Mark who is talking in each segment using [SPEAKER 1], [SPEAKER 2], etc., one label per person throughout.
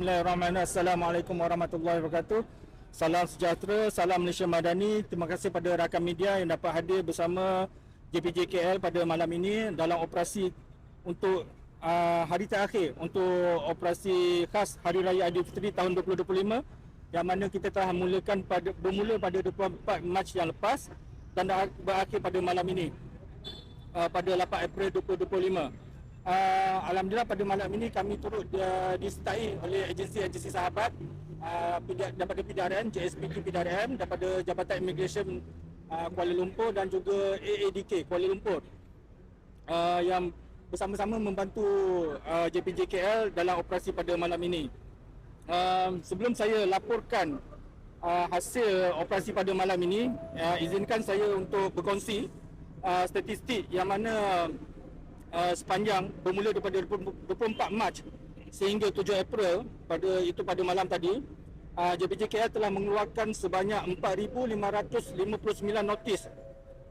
[SPEAKER 1] Bismillahirrahmanirrahim. Assalamualaikum warahmatullahi wabarakatuh. Salam sejahtera, salam Malaysia Madani. Terima kasih pada rakan media yang dapat hadir bersama JPJKL pada malam ini dalam operasi untuk uh, hari terakhir untuk operasi khas Hari Raya Aidilfitri tahun 2025 yang mana kita telah mulakan pada bermula pada 24 Mac yang lepas dan berakhir pada malam ini uh, pada 8 April 2025. Uh, Alhamdulillah pada malam ini kami turut uh, disertai oleh agensi-agensi sahabat uh, daripada PDRM, JSPT PDRM, daripada Jabatan Immigration uh, Kuala Lumpur dan juga AADK Kuala Lumpur uh, yang bersama-sama membantu uh, JPJKL dalam operasi pada malam ini. Uh, sebelum saya laporkan uh, hasil operasi pada malam ini, uh, izinkan saya untuk berkongsi uh, statistik yang mana uh, sepanjang bermula daripada 24 Mac sehingga 7 April pada itu pada malam tadi uh, JPJKL telah mengeluarkan sebanyak 4559 notis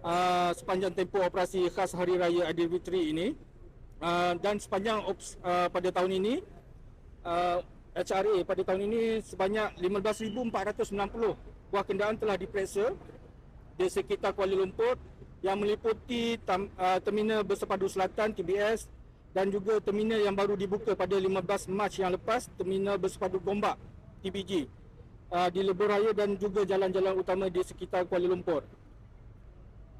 [SPEAKER 1] uh, sepanjang tempoh operasi khas Hari Raya Aidilfitri ini. Uh, dan sepanjang ops, uh, pada tahun ini uh, HRA pada tahun ini sebanyak 15490 buah kenderaan telah diperiksa di sekitar Kuala Lumpur yang meliputi tam, uh, terminal Bersepadu Selatan TBS dan juga terminal yang baru dibuka pada 15 Mac yang lepas terminal Bersepadu Gombak TBG uh, di Lebuh Raya dan juga jalan-jalan utama di sekitar Kuala Lumpur.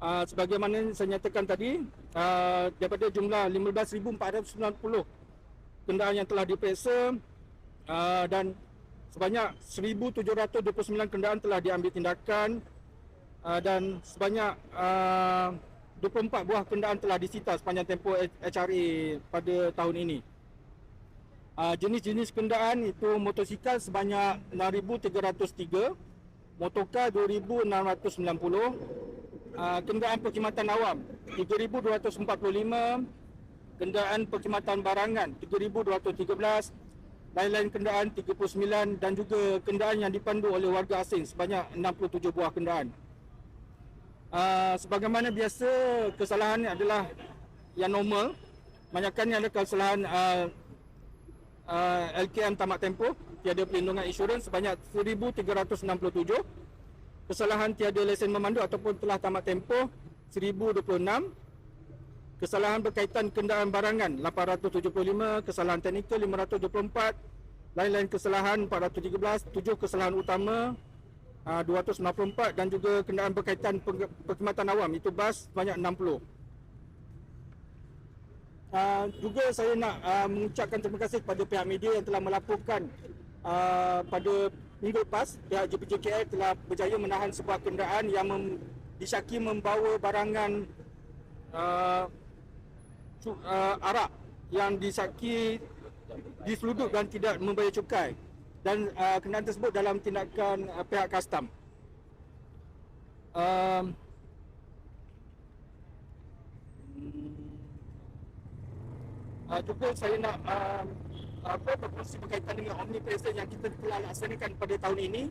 [SPEAKER 1] Uh, sebagaimana saya nyatakan tadi uh, daripada jumlah 15,490 kenderaan yang telah diperiksa uh, dan sebanyak 1,729 kenderaan telah diambil tindakan uh, dan sebanyak uh, 24 buah kenderaan telah disita sepanjang tempoh HRA pada tahun ini. Uh, jenis-jenis kenderaan itu motosikal sebanyak 6,303, motorkar 2,690, uh, kenderaan perkhidmatan awam 3,245, kenderaan perkhidmatan barangan 3,213, lain-lain kenderaan 39 dan juga kenderaan yang dipandu oleh warga asing sebanyak 67 buah kenderaan. Uh, sebagaimana biasa kesalahan adalah yang normal. Banyakkannya adalah kesalahan uh, uh, LKM tamat tempoh tiada perlindungan insurans sebanyak 1367 kesalahan tiada lesen memandu ataupun telah tamat tempoh 1026 kesalahan berkaitan kenderaan barangan 875 kesalahan teknikal 524 lain-lain kesalahan 413 7 kesalahan utama uh, 294 dan juga kenderaan berkaitan perkhidmatan awam itu bas sebanyak 60. Uh, juga saya nak uh, mengucapkan terima kasih kepada pihak media yang telah melaporkan uh, pada minggu lepas pihak JPJKL telah berjaya menahan sebuah kenderaan yang mem, disyaki membawa barangan uh, uh, arak yang disyaki diseluduk dan tidak membayar cukai dan uh, kenderaan tersebut dalam tindakan uh, pihak custom. Um, uh, juga saya nak uh, apa berkongsi berkaitan dengan omnipresent yang kita telah laksanakan pada tahun ini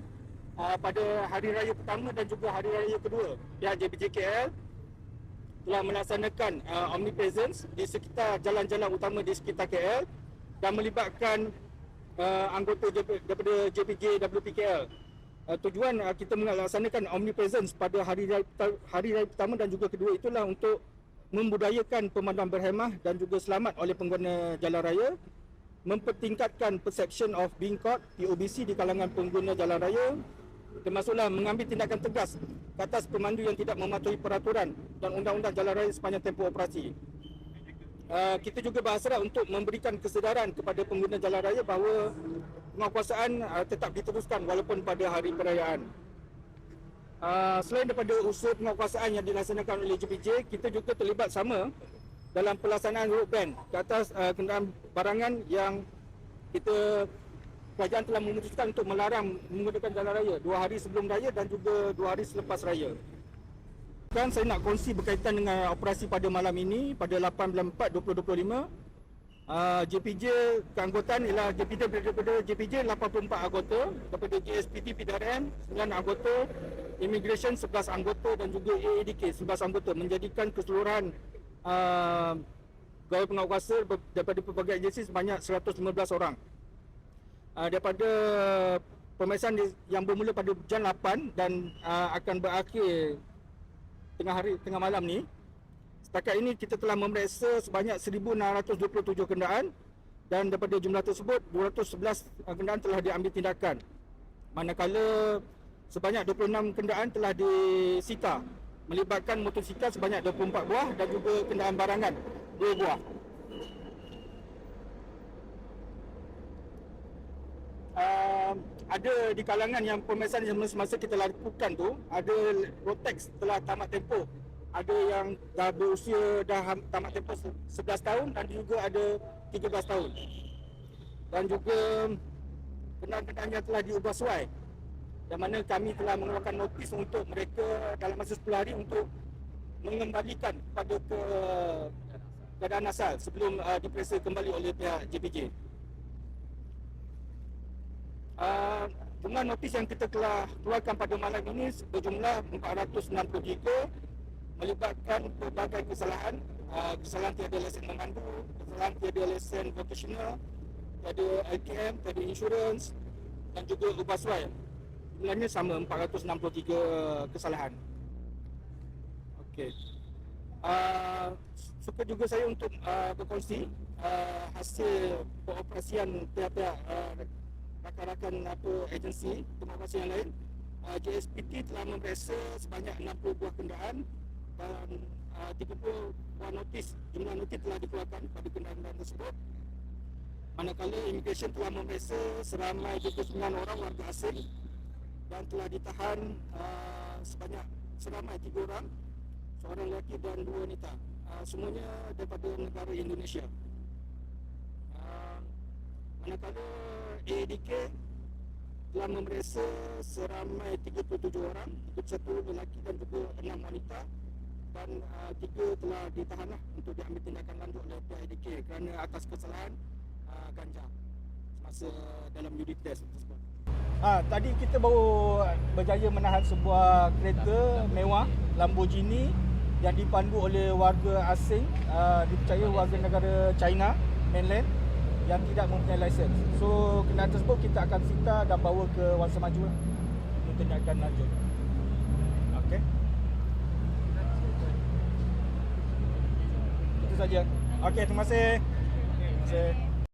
[SPEAKER 1] uh, pada hari raya pertama dan juga hari raya kedua pihak JBJKL telah melaksanakan uh, omnipresence di sekitar jalan-jalan utama di sekitar KL dan melibatkan uh, anggota JP, daripada JPJ WPKL. Uh, tujuan uh, kita melaksanakan omnipresence pada hari raya, hari raya pertama dan juga kedua itulah untuk membudayakan pemanduan berhemah dan juga selamat oleh pengguna jalan raya, mempertingkatkan perception of being caught POBC di kalangan pengguna jalan raya, termasuklah mengambil tindakan tegas ke atas pemandu yang tidak mematuhi peraturan dan undang-undang jalan raya sepanjang tempoh operasi. Uh, kita juga berhasrat untuk memberikan kesedaran kepada pengguna jalan raya bahawa penguasaan uh, tetap diteruskan walaupun pada hari perayaan. Uh, selain daripada usaha penguasaan yang dilaksanakan oleh JPJ, kita juga terlibat sama dalam pelaksanaan road ban ke atas uh, kenderaan barangan yang kita kerajaan telah memutuskan untuk melarang menggunakan jalan raya dua hari sebelum raya dan juga dua hari selepas raya. Kan saya nak kongsi berkaitan dengan operasi pada malam ini pada 8 bulan 4 2025. Uh, JPJ keanggotaan ialah JPJ daripada JPJ 84 anggota daripada JSPT PDRM 9 anggota Immigration 11 anggota dan juga AADK 11 anggota menjadikan keseluruhan uh, gawai penguasa daripada pelbagai agensi sebanyak 115 orang. uh, daripada pemeriksaan yang bermula pada jam 8 dan uh, akan berakhir tengah hari tengah malam ni. Setakat ini kita telah memeriksa sebanyak 1627 kenderaan dan daripada jumlah tersebut 211 uh, kenderaan telah diambil tindakan. Manakala sebanyak 26 kenderaan telah disita melibatkan motosikal sebanyak 24 buah dan juga kenderaan barangan 2 buah. uh, ada di kalangan yang pemeriksaan yang semasa kita lakukan tu ada Rotex telah tamat tempoh. Ada yang dah berusia dah tamat tempoh se- 11 tahun dan juga ada 13 tahun. Dan juga kenderaan-kenderaan yang telah diubah suai. Yang mana kami telah mengeluarkan notis untuk mereka dalam masa 10 hari untuk mengembalikan kepada ke keadaan asal sebelum uh, diperiksa kembali oleh pihak JPJ. Jumlah notis yang kita telah keluarkan pada malam ini berjumlah 463 melibatkan pelbagai kesalahan uh, kesalahan tiada lesen memandu, kesalahan tiada lesen vocational, tiada LKM, tiada insurans dan juga ubah suai. Jumlahnya sama 463 kesalahan. Okey. Uh, suka juga saya untuk uh, berkongsi uh, hasil pengoperasian pihak-pihak uh, rakan-rakan apa agensi pengoperasi yang lain. Uh, JSPT telah memeriksa sebanyak 60 buah kenderaan dan uh, 30 buah notis jumlah notis telah dikeluarkan pada kenderaan tersebut. Manakala immigration telah memeriksa seramai 29 orang warga asing dan telah ditahan uh, sebanyak seramai 3 orang seorang lelaki dan dua wanita. Uh, semuanya daripada negara Indonesia. Uh, manakala AADK telah memeriksa seramai 37 orang 31 lelaki dan juga 6 wanita dan uh, telah ditahan lah untuk diambil tindakan lanjut oleh AADK kerana atas kesalahan uh, ganja semasa dalam unit test tersebut. Ha, tadi kita baru berjaya menahan sebuah kereta mewah Lamborghini yang dipandu oleh warga asing uh, dipercaya warga negara China mainland yang tidak mempunyai lesen. So kenderaan tersebut kita akan sita dan bawa ke Wangsa Maju lah untuk tindakan lanjut. Okey. Itu saja. Okey, terima kasih. Terima kasih.